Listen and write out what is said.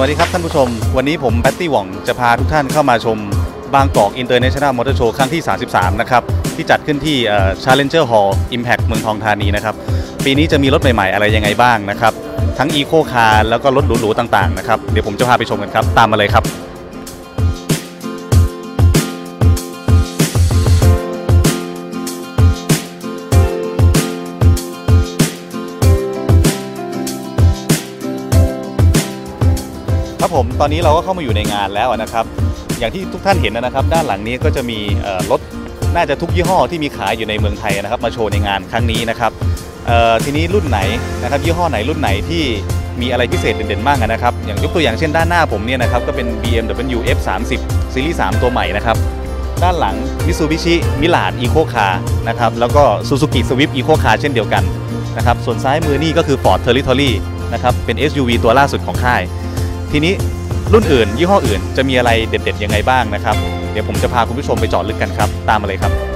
วัสดีครับท่านผู้ชม วันนี้ผมแบตตี้หว่องจะพาทุกท่านเข้ามาชมบางกอกอินเตอร์เนชั่นแนลมอเตอร์โชว์ครั้งที่ 33 นะครับ ที่จัดขึ้นที่เอ่อ Challenger Hall Impact เมืองทองธานีนะครับ ปีนี้จะมีรถใหม่ ๆ อะไรยังไงบ้างนะครับ ทั้งอีโคคาร์แล้วก็รถหรูๆต่าง ๆ นะครับ เดี๋ยวผมจะพาไปชมกันครับ ตามมาเลยครับ ครับผมตอนนี้เราก็เข้ามาอยู่ในงานแล้วนะครับ อย่างที่ทุกท่านเห็นนะครับ ด้านหลังนี้ก็จะมีรถน่าจะทุกยี่ห้อที่มีขายอยู่ในเมืองไทยนะครับ มาโชว์ในงานครั้งนี้นะครับทีนี้รุ่นไหนนะครับยี่ห้อไหนรุ่นไหนที่มีอะไรพิเศษเด่นๆบ้างนะครับ อย่างยกตัวอย่างเช่นด้านหน้าผมเนี่ยนะครับก็เป็น BMW F30 ซีรีส์3ตัวใหม่นะครับด้านหลัง Mitsubishi Mirage Eco Car นะครับแล้วก็ Suzuki Swift Eco Car เช่นเดียวกันนะครับส่วนซ้ายมือนี่ก็คือ Ford Territory นะครับเป็น SUV ตัวล่าสุดของค่าย ทีนี้รุ่นอื่น ยี่ห้ออื่นจะมีอะไรเด็ด ๆ ยังไงบ้างนะครับ เดี๋ยวผมจะพาคุณผู้ชมไปเจาะลึกกันครับ ตามมาเลยครับ